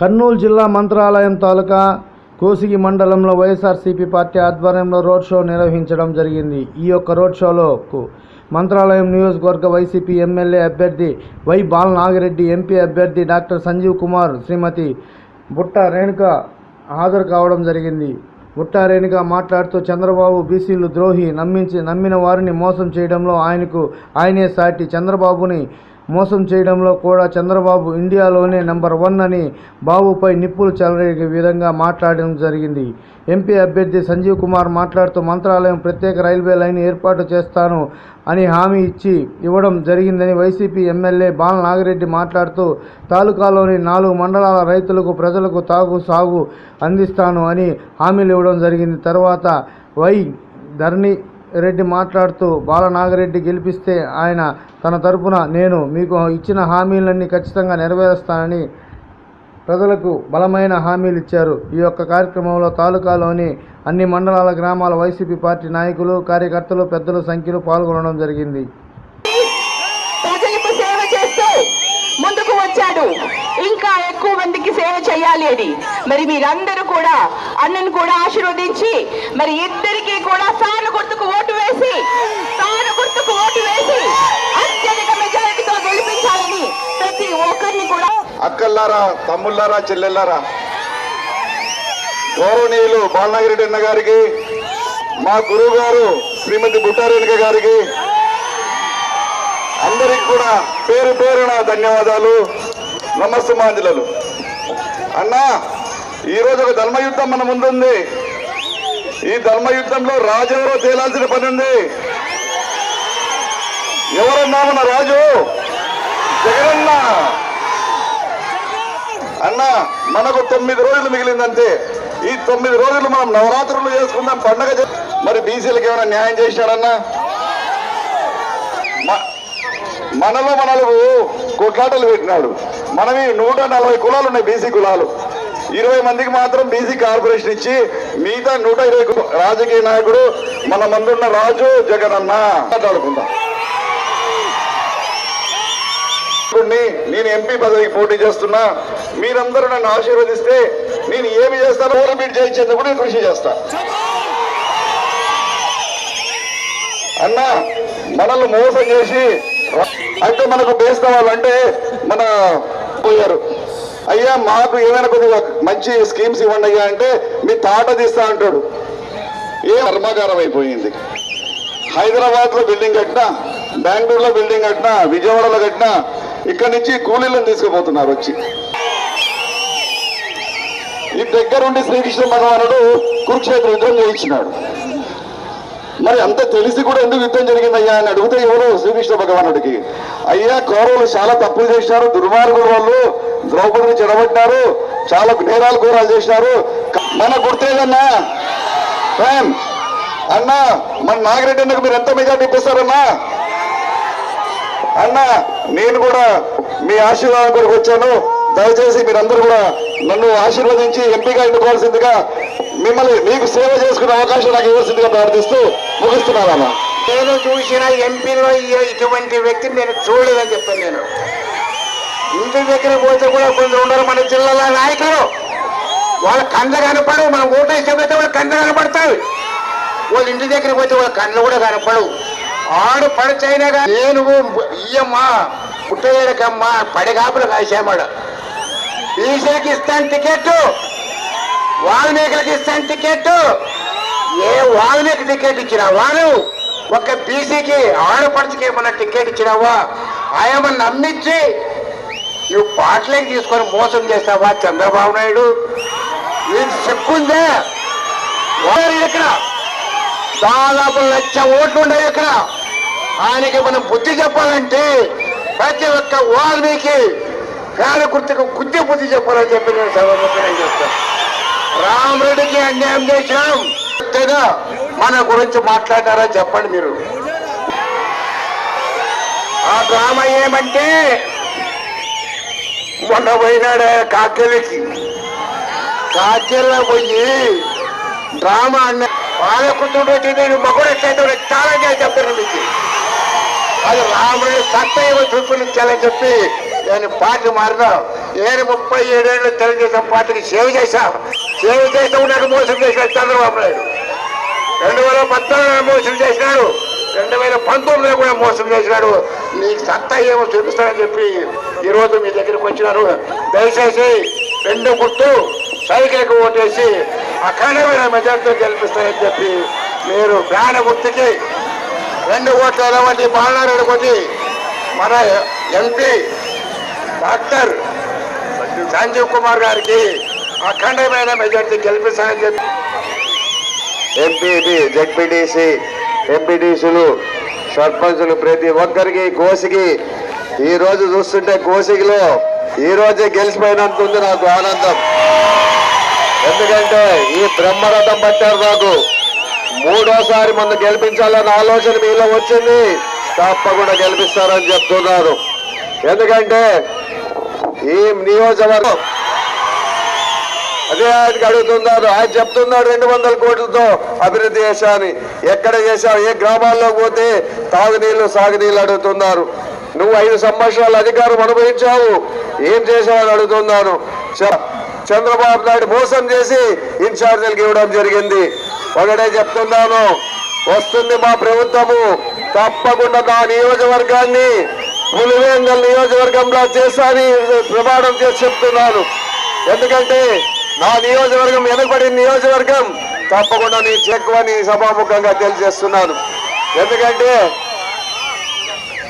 కర్నూలు జిల్లా మంత్రాలయం తాలూకా కోసిగి మండలంలో వైఎస్ఆర్సీపీ పార్టీ ఆధ్వర్యంలో రోడ్ షో నిర్వహించడం జరిగింది. ఈ యొక్క రోడ్ షోలోకు మంత్రాలయం నియోజకవర్గ వైసీపీ ఎమ్మెల్యే అభ్యర్థి వై బాలనాగిరెడ్డి ఎంపీ అభ్యర్థి డాక్టర్ సంజీవ్ కుమార్ శ్రీమతి బుట్ట రేణుక హాజరు కావడం జరిగింది. బుట్ట రేణుక మాట్లాడుతూ చంద్రబాబు బీసీలు ద్రోహి నమ్మించి నమ్మిన వారిని మోసం చేయడంలో ఆయనకు ఆయనే సాటి. చంద్రబాబుని మోసం చేయడంలో కూడా చంద్రబాబు ఇండియాలోనే నెంబర్ వన్ అని బాబుపై నిప్పులు చెలరేగే విధంగా మాట్లాడడం జరిగింది. ఎంపీ అభ్యర్థి సంజీవ్ కుమార్ మాట్లాడుతూ మంత్రాలయం ప్రత్యేక రైల్వే లైన్ ఏర్పాటు చేస్తాను అని హామీ ఇచ్చి ఇవ్వడం జరిగిందని వైసీపీ ఎమ్మెల్యే బాల నాగిరెడ్డి మాట్లాడుతూ తాలూకాలోని నాలుగు మండలాల రైతులకు ప్రజలకు తాగు సాగు అందిస్తాను అని హామీలు ఇవ్వడం జరిగింది. తర్వాత వై ధరణి రెడ్డి మాట్లాడుతూ బాలనాగరెడ్డి గెలిపిస్తే ఆయన తన తరపున నేను మీకు ఇచ్చిన హామీలన్నీ ఖచ్చితంగా నెరవేరుస్తానని ప్రజలకు బలమైన హామీలు ఇచ్చారు. ఈ యొక్క కార్యక్రమంలో తాలూకాలోని అన్ని మండలాల గ్రామాల వైసీపీ పార్టీ నాయకులు కార్యకర్తలు పెద్దల సంఖ్యలో పాల్గొనడం జరిగింది. ముందుకు వచ్చాడు. ఇంకా ఎక్కువ మందికి సేవ చేయాలి అని. మరి మీరందరూ కూడా అన్నను కూడా ఆశీర్వదించి మరి ఇద్దరికి కూడా సాను గుర్తుకు ఓటు వేసి సాను గుర్తుకు ఓటు వేసి అత్యధిక మెజారిటీతో గెలిపించాలని ప్రతి ఒక్కరిని కూడా అక్కల్లారా తమ్ముళ్ళారా చెల్లెళ్ళారా? గౌరవనీయులు బాలనగిరెడ్డి అన్న గారికి మా గురువు గారు శ్రీమతి బుట్టారేణిక గారికి అందరికి కూడా పేరు పేరున ధన్యవాదాలు. నమస్తమాంజులలు అన్నా ఈరోజు ఒక ధర్మయుద్ధం మన ముందుంది. ఈ ధర్మయుద్ధంలో రాజు ఎవరో తేలాల్సిన పని ఉంది. ఎవరన్నా మన రాజు? జగనన్న. అన్న మనకు తొమ్మిది రోజులు మిగిలిందంతే. ఈ తొమ్మిది రోజులు మనం నవరాత్రులు చేసుకుందాం పండగ మరి బీసీలకు ఏమైనా న్యాయం చేశాడన్నా మనలో మనలు కొట్లాటలు పెట్టినాడు. మనవి నూట నలభై కులాలు ఉన్నాయి బీసీ కులాలు. ఇరవై మందికి మాత్రం బీసీ కార్పొరేషన్ ఇచ్చి మిగతా నూట ఇరవై రాజకీయ నాయకుడు మన ముందున్న రాజు జగనన్న. మాట్లాడుకుందాం. నేను ఎంపీ పదవికి పోటీ చేస్తున్నా. మీరందరూ నన్ను ఆశీర్వదిస్తే నేను ఏమి చేస్తానో ఓరబీట్ చేయించేందుకు నేను కృషి చేస్తా. అన్నా మనల్ని మోసం చేసి అంటే మనకు బేసిన వాళ్ళు అంటే మన పోయారు. అయ్యా మాకు ఏమైనా కొద్దిగా మంచి స్కీమ్స్ ఇవ్వండి అయ్యా అంటే మీ తాట తీస్తా అంటాడు. ఏ కర్మాగారం అయిపోయింది. హైదరాబాద్లో బిల్డింగ్ కట్టినా బెంగళూరులో బిల్డింగ్ కట్టినా విజయవాడలో కట్టినా ఇక్కడ నుంచి కూలీలను తీసుకుపోతున్నారు వచ్చి. ఈ దగ్గరుండి శ్రీకృష్ణ భగవానుడు కురుక్షేత్ర యుద్ధం చేయించినాడు. మరి అంత తెలిసి కూడా ఎందుకు యుద్ధం జరిగిందయ్యా అని అడిగితే ఎవరు? శ్రీకృష్ణ భగవానుడికి. అయ్యా కౌరవులు చాలా తప్పులు చేసినారు దుర్మార్గులు వాళ్ళు ద్రౌపదిని చెడబట్టారు చాలా నేరాలు ఘోరాలు చేసినారు. మన గుర్తేదన్నా అన్నా మన నాగిరెడ్డి అన్నకు మీరు ఎంత మెజార్టీ ఇప్పిస్తారన్నా? అన్నా నేను కూడా మీ ఆశీర్వాదం కొరకు వచ్చాను. దయచేసి మీరందరూ కూడా నన్ను ఆశీర్వదించి ఎంపీగా ఎన్నుకోవాల్సిందిగా మిమ్మల్ని మీకు సేవ చేసుకునే అవకాశం నాకు ఇవ్వాల్సిందిగా ప్రార్థిస్తూ ముగిస్తున్నాను నేను చూసిన ఎంపీలో ఇటువంటి వ్యక్తిని నేను చూడలేదని చెప్పాను నేను. ఇంటి దగ్గర పోతే కూడా కొందరు ఉండరు మన జిల్లాల నాయకులు. వాళ్ళ కళ్ళ కనపడవు మనం ఓటు ఇష్టమైతే వాళ్ళ కళ్ళు కనపడతాయి. వాళ్ళ ఇంటి దగ్గర పోతే వాళ్ళ కండ్లు కూడా కనపడవు. ఆడు పడిచైనా కానీ నేను ఇయ్యమ్మా పుట్టేడకమ్మా పడిగాపులు కాసామాడు. బీసీకి ఇస్తాను టికెట్ వాల్మీకులకి ఇస్తాను టికెట్ ఏ వాదనకి టికెట్ ఇచ్చినావా నువ్వు? ఒక బీసీకి ఆడపడుచుకి ఏమన్నా టికెట్ ఇచ్చినావా? ఆయమని నమ్మించి నువ్వు పాటలేకి తీసుకొని మోసం చేస్తావా చంద్రబాబు నాయుడు? నీకు చెప్పుందే వారు ఇక్కడ దాదాపు లక్ష ఓట్లు ఉన్నాయి ఇక్కడ ఆయనకి మనం బుద్ధి చెప్పాలంటే ప్రతి ఒక్క వాల్మీకి పేద గుర్తుకు బుద్ధి బుద్ధి చెప్పాలని చెప్పి నేను సభాముఖం చేస్తాను. రామరెడ్డికి అన్యాయం చేశాం. అంతేగా మన గురించి మాట్లాడారా చెప్పండి మీరు. ఆ డ్రామా ఏమంటే మొన్న పోయినాడే కాకెలకి కాకెల్లో పోయి డ్రామా అన్న పాలకుతుండే నేను మగుడు ఎట్లయితే చాలా చేసి చెప్పాను మీకు అది రాముడి సత్తయ్య చూపించాలని చెప్పి నేను పార్టీ మారినా. నేను ముప్పై ఏడేళ్ళు తెలుగుదేశం పార్టీకి సేవ చేశా. సేవ చేస్తూ నాకు మోసం చేశాడు చంద్రబాబు నాయుడు. రెండు వేల పద్నాలుగులో మోసం చేసినాడు. రెండు వేల పంతొమ్మిదిలో కూడా మోసం చేసినాడు. నీకు సత్తా ఏమో చూపిస్తానని చెప్పి ఈరోజు మీ దగ్గరికి వచ్చినారు. దయచేసి రెండు గుర్తు సైకిల్కి ఓటేసి అఖండమైన మెజార్టీతో గెలిపిస్తానని చెప్పి మీరు ప్రాణ గుర్తుకి రెండు కోట్ల ఎలవంటి బాలనారాయణ కొద్ది మన ఎంపీ డాక్టర్ సంజీవ్ కుమార్ గారికి అఖండమైన మెజార్టీ గెలిపిస్తానని చెప్పి ఎంపీటీ జెడ్పీటీసీ ఎంపీటీసీలు సర్పంచులు ప్రతి ఒక్కరికి కోసికి. ఈ రోజు చూస్తుంటే కోసికిలో ఈ రోజే గెలిచిపోయినంత ఉంది నాకు ఆనందం. ఎందుకంటే ఈ బ్రహ్మరథం పట్టారు నాకు. మూడోసారి మొన్న గెలిపించాలన్న ఆలోచన మీలో వచ్చింది. తప్పకుండా గెలిపిస్తారని చెప్తున్నారు. ఎందుకంటే ఈ నియోజకవర్గం అదే ఆయనకి అడుగుతున్నారు ఆయన చెప్తున్నాడు రెండు వందల కోట్లతో అభివృద్ధి చేశాని. ఎక్కడ చేశావు? ఏ గ్రామాల్లో పోతే తాగునీళ్ళు సాగునీళ్ళు అడుగుతున్నారు. నువ్వు ఐదు సంవత్సరాలు అధికారం అనుభవించావు. ఏం చేశావని అడుగుతున్నాను. చ- చంద్రబాబు నాయుడు మోసం చేసి ఇన్ఛార్జీలకు ఇవ్వడం జరిగింది. ఒకటే చెప్తున్నాను. వస్తుంది మా ప్రభుత్వము. తప్పకుండా నా నియోజకవర్గాన్ని పులివేంగల్ నియోజకవర్గంలో చేశాని. ప్రమాణం చేసి చెప్తున్నాను. ఎందుకంటే నా నియోజకవర్గం వెనుకబడిన నియోజకవర్గం తప్పకుండా నీ చెక్కువని సభాముఖంగా తెలియజేస్తున్నాను. ఎందుకంటే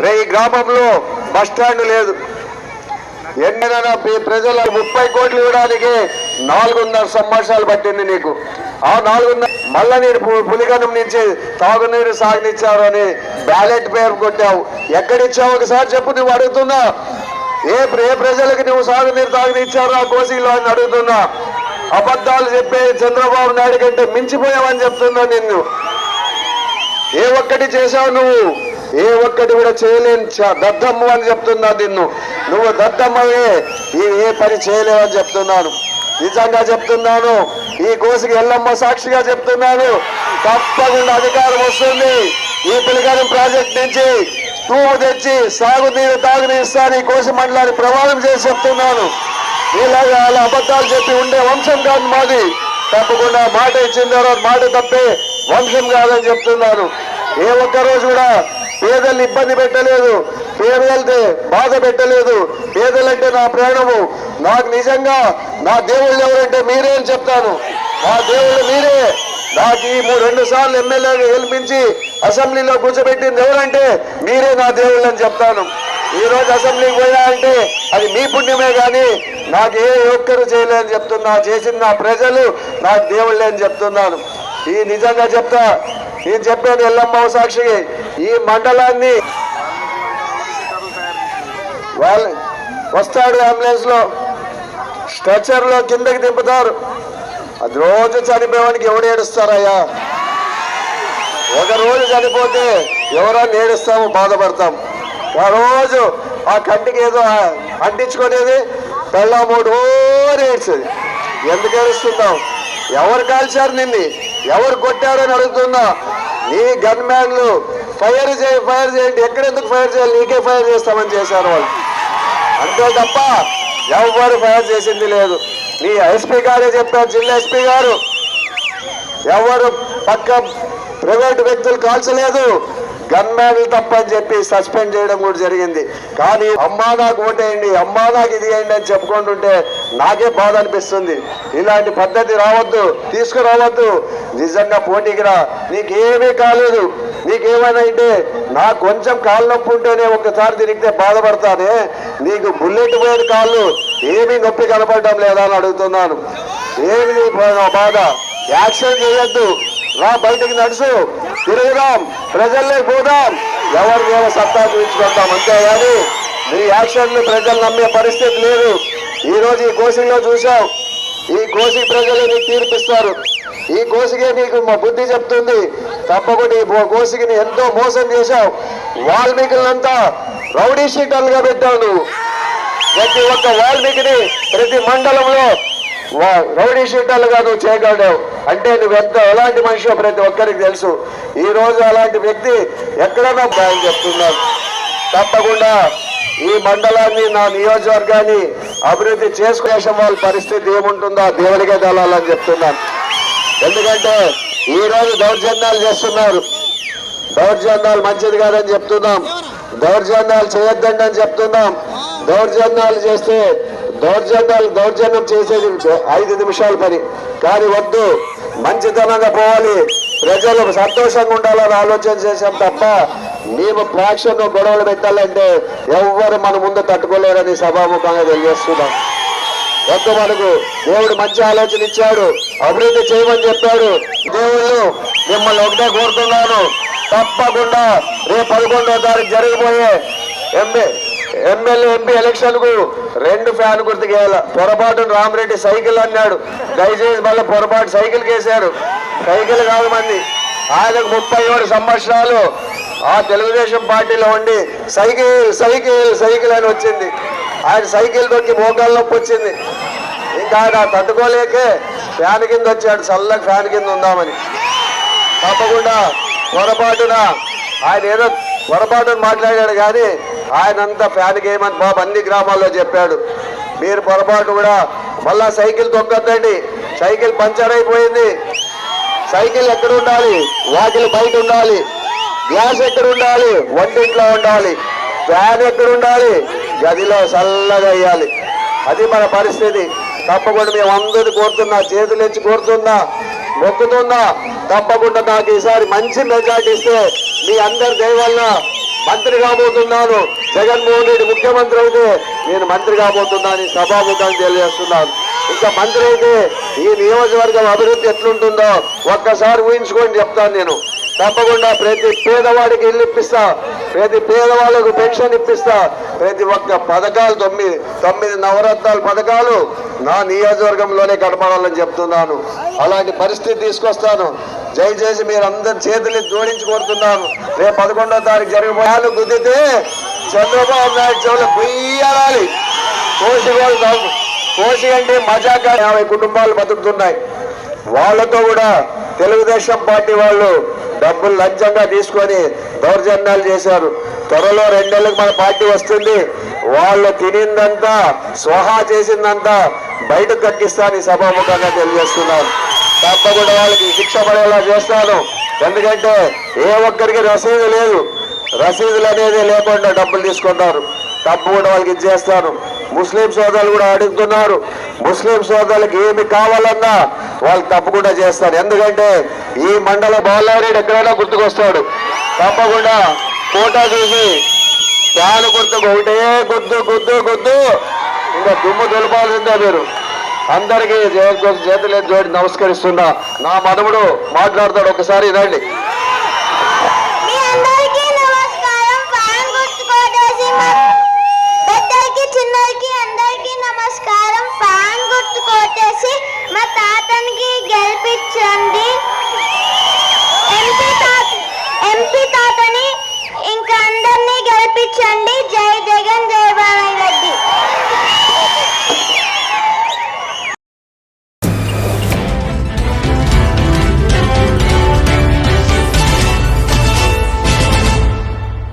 రే ఈ గ్రామంలో బస్ స్టాండ్ లేదు. ఎన్నైనా ప్రజల ముప్పై కోట్లు ఇవ్వడానికి నాలుగున్నర సంవత్సరాలు పట్టింది నీకు. ఆ నాలుగున్నర మళ్ళా నీరు పు- పులిగనం నుంచి తాగునీరు సాగనిచ్చారు అని బ్యాలెట్ పేరు కొట్టావు. ఎక్కడిచ్చావు ఒకసారి చెప్పు నువ్వు అడుగుతున్నా. ఏ ఏ ప్రజలకు నువ్వు సాగునీరు తాగునిచ్చారు ఆ కోసిలో అని అడుగుతున్నా. అబద్ధాలు చెప్పే చంద్రబాబు నాయుడు కంటే మించిపోయావని చెప్తున్నా నిన్ను. ఏ ఒక్కటి చేశావు నువ్వు? ఏ ఒక్కటి కూడా చేయలేని దద్దమ్మ అని చెప్తున్నా నిన్ను. నువ్వు దద్దమ్మవే. ఈ ఏ పని చేయలేవని చెప్తున్నాను. నిజంగా చెప్తున్నాను. ఈ కోసికి ఎల్లమ్మ సాక్షిగా చెప్తున్నాను. తప్పకుండా అధికారం వస్తుంది. ఈ పిల్లగారి ప్రాజెక్ట్ నుంచి తూము తెచ్చి సాగునీరు తాగునీరు ఇస్తాను. ఈ కోసి మండలాన్ని ప్రమాదం చేసి చెప్తున్నాను. ఇలాగా అలా అబద్ధాలు చెప్పి ఉండే వంశం కాదు మాది. తప్పకుండా మాట ఇచ్చిన తర్వాత మాట తప్పే వంశం కాదని చెప్తున్నాను ఏ ఒక్క రోజు కూడా పేదల్ని ఇబ్బంది పెట్టలేదు పేదలతే బాధ పెట్టలేదు. పేదలంటే నా ప్రాణము. నాకు నిజంగా నా దేవుళ్ళు ఎవరంటే మీరే అని చెప్తాను. నా దేవుళ్ళు మీరే. నాకు ఈ మూడు రెండు సార్లు ఎమ్మెల్యేగా గెలిపించి అసెంబ్లీలో కూర్చోబెట్టింది ఎవరంటే మీరే నా దేవుళ్ళు అని చెప్తాను. ఈ రోజు అసెంబ్లీకి పోయా అంటే అది మీ పుణ్యమే కానీ నాకు ఏ ఒక్కరు చేయలేదని చెప్తున్నా చేసిన నా ప్రజలు నాకు దేవుళ్ళే అని చెప్తున్నాను. ఈ నిజంగా చెప్తా నేను చెప్పాను ఎల్లమ్మ సాక్షికి ఈ మండలాన్ని వాళ్ళు వస్తాడు అంబులెన్స్లో స్ట్రెచర్లో కిందకి దింపుతారు. అది రోజు చనిపోయేవాడికి ఎవడు ఏడుస్తారయ్యా? ఒక రోజు చనిపోతే ఎవరో నేడుస్తాము బాధపడతాం. ఆ రోజు ఆ కంటికి ఏదో అంటించుకునేది పెళ్ళ మూడు ఏడ్చేది ఎందుకు ఏడుస్తున్నావు? ఎవరు కాల్చారు నిన్ను? ఎవరు కొట్టారని అడుగుతున్నా. నీ గన్ మ్యాన్లు ఫైర్ చేయి ఫైర్ చేయండి. ఎక్కడెందుకు ఫైర్ చేయాలి? నీకే ఫైర్ చేస్తామని చేశారు వాళ్ళు. అంతే తప్ప ఎవరు ఫైర్ చేసింది లేదు. నీ ఎస్పీ గారే చెప్పారు జిల్లా ఎస్పీ గారు. ఎవరు పక్క ప్రైవేట్ వ్యక్తులు కాల్చలేదు. గన్మ్యాన్లు తప్ప అని చెప్పి సస్పెండ్ చేయడం కూడా జరిగింది. కానీ అమ్మా నాకు ఓటేయండి అమ్మా నాకు ఇది అయ్యండి అని చెప్పుకుంటుంటే నాకే బాధ అనిపిస్తుంది. ఇలాంటి పద్ధతి రావద్దు తీసుకురావద్దు. నిజంగా పోటీకి రా. నీకేమీ కాలేదు. నీకేమైనా అంటే నాకు కొంచెం కాలు నొప్పి ఉంటేనే ఒకసారి తిరిగితే బాధపడతానే. నీకు బుల్లెట్ పోయిన కాళ్ళు ఏమీ నొప్పి కనపడడం లేదా అని అడుగుతున్నాను. ఏమి నీ బాధ? యాక్షన్ చేయొద్దు. రా బయటికి నడుచు. తిరుగుదాం ప్రజల్లోకి పోదాం. ఎవరు మేము సత్తా చూపించుకుంటాం అంతేగాని మీ యాక్షన్లు ప్రజలు నమ్మే పరిస్థితి లేదు. ఈరోజు ఈ కోసిలో చూసాం ఈ కోసి ప్రజలు నీకు తీర్పిస్తారు. ఈ కోసికే నీకు మా బుద్ధి చెప్తుంది. తప్పకుండా ఈ కోసికి ఎంతో మోసం చేశావు. వాల్మీకులంతా రౌడీ షీటర్లుగా పెట్టావు నువ్వు. ప్రతి ఒక్క వాల్మీకిని ప్రతి మండలంలో రౌడీ షీటర్లుగా నువ్వు చేయగలవు అంటే నువ్వు ఎంత ఎలాంటి మనిషి ప్రతి ఒక్కరికి తెలుసు. ఈ రోజు అలాంటి వ్యక్తి ఎక్కడైనా భయం చెప్తున్నాను తప్పకుండా ఈ మండలాన్ని నా నియోజకవర్గాన్ని అభివృద్ధి చేసుకునేసం వాళ్ళ పరిస్థితి ఏముంటుందో దేవుడికే తెలాలని చెప్తున్నాను. ఎందుకంటే ఈ రోజు దౌర్జన్యాలు చేస్తున్నారు. దౌర్జన్యాలు మంచిది కాదని చెప్తున్నాం. దౌర్జన్యాలు చేయొద్దండి అని చెప్తున్నాం. దౌర్జన్యాలు చేస్తే దౌర్జన్యాలు దౌర్జన్యం చేసేది ఐదు నిమిషాల పని. కానీ వద్దు మంచితనంగా పోవాలి. ప్రజలు సంతోషంగా ఉండాలని ఆలోచన చేశాం తప్ప మేము ఫ్యాక్షన్ గొడవలు పెట్టాలంటే ఎవ్వరు మన ముందు తట్టుకోలేరని సభాముఖంగా తెలియజేస్తున్నాం. వద్దు మనకు దేవుడు మంచి ఆలోచన ఇచ్చాడు అభివృద్ధి చేయమని చెప్పాడు. దేవుళ్ళు మిమ్మల్ని ఒకటే కోరుతున్నాను తప్పకుండా రేపు పదకొండో తారీఖు జరిగిపోయే ఎంఏ ఎమ్మెల్యే ఎంపీ ఎలక్షన్కు రెండు ఫ్యాన్ గుర్తుకేయాల. పొరపాటు రామరెడ్డి సైకిల్ అన్నాడు. దయచేసి మళ్ళీ పొరపాటు సైకిల్ కేసారు సైకిల్ కాదు మంది. ఆయనకు ముప్పై ఏడు సంవత్సరాలు. ఆ తెలుగుదేశం పార్టీలో ఉండి సైకిల్ సైకిల్ సైకిల్ అని వచ్చింది. ఆయన సైకిల్ దొక్కి మోకాళ్ళ నొప్పి వచ్చింది. ఇంకా ఆయన తట్టుకోలేకే ఫ్యాన్ కింద వచ్చాడు. చల్లగా ఫ్యాన్ కింద ఉందామని. తప్పకుండా పొరపాటున ఆయన ఏదో పొరపాటున మాట్లాడాడు కానీ ఆయనంతా ఫ్యాన్ గేయమని బాబు అన్ని గ్రామాల్లో చెప్పాడు. మీరు పొరపాటు కూడా మళ్ళా సైకిల్ తొక్కద్దండి. సైకిల్ పంచర్ అయిపోయింది. సైకిల్ ఎక్కడ ఉండాలి? వాకిల్ బయట ఉండాలి. గ్లాస్ ఎక్కడ ఉండాలి? వంటింట్లో ఉండాలి. ఫ్యాన్ ఎక్కడ ఉండాలి? గదిలో చల్లగా వేయాలి. అది మన పరిస్థితి. తప్పకుండా మేము అందరిని కోరుతున్నా చేతులు ఎచ్చి కోరుతున్నా మొక్కుతున్నా. తప్పకుండా నాకు ఈసారి మంచి మెజార్టీ ఇస్తే మీ అందరి దయవల్ల మంత్రి కాబోతున్నాను. జగన్మోహన్ రెడ్డి ముఖ్యమంత్రి అయితే నేను మంత్రి కాబోతున్నాను ఈ సభాముఖాన్ని తెలియజేస్తున్నాను. ఇంకా మంత్రి అయితే ఈ నియోజకవర్గం అభివృద్ధి ఎట్లుంటుందో ఒక్కసారి ఊహించుకొని చెప్తాను నేను. తప్పకుండా ప్రతి పేదవాడికి ఇల్లు ఇప్పిస్తా ప్రతి పేదవాళ్ళకు పెన్షన్ ఇప్పిస్తా ప్రతి ఒక్క పథకాలు తొమ్మిది తొమ్మిది నవరత్నాల పథకాలు నా నియోజకవర్గంలోనే గడపడాలని చెప్తున్నాను. అలాంటి పరిస్థితి తీసుకొస్తాను. దయచేసి మీరు అందరి చేతులు జోడించి కోరుతున్నాను. రేపు పదకొండో తారీఖు జరిగిపోయాలు గుద్దితే చంద్రబాబు నాయుడు చెవులు బుయ్యాలి కోసి కూడా కోసి అంటే మజాగా యాభై కుటుంబాలు బతుకుతున్నాయి. వాళ్ళతో కూడా తెలుగుదేశం పార్టీ వాళ్ళు డబ్బులు లంచంగా తీసుకొని దౌర్జన్యాలు చేశారు. త్వరలో రెండేళ్ళకి మన పార్టీ వస్తుంది. వాళ్ళు తినిందంతా స్వహా చేసిందంతా బయటకు కట్టిస్తానని సభాముఖంగా తెలియజేస్తున్నాను తప్పకుండా వాళ్ళకి శిక్ష పడేలా చేస్తాను. ఎందుకంటే ఏ ఒక్కరికి రసీదు లేదు. రసీదులు అనేది లేకుండా డబ్బులు తీసుకుంటారు. డబ్బు కూడా వాళ్ళకి ఇచ్చేస్తారు. ముస్లిం సోదరులు కూడా అడుగుతున్నారు. ముస్లిం సోదరులకు ఏమి కావాలన్నా వాళ్ళు తప్పకుండా చేస్తారు. ఎందుకంటే ఈ మండల బాలారెడ్డి ఎక్కడైనా గుర్తుకొస్తాడు. తప్పకుండా ఫోటో చూసి ఫ్యాన్ గుర్తుకు ఒకటే గుద్దు గుద్దు గుద్దు. ఇంకా దుమ్ము దులపాల్సిందే మీరు. అందరికీ చేతులు జోడి నమస్కరిస్తున్నా. నా మనముడు మాట్లాడతాడు. ఒకసారి రండి తాతనికి గెలిపించండి. ఎంపీ తాత ఎంపీ తాతని ఇంకా అందరినీ గెలిపించండి. జై జగన్ జై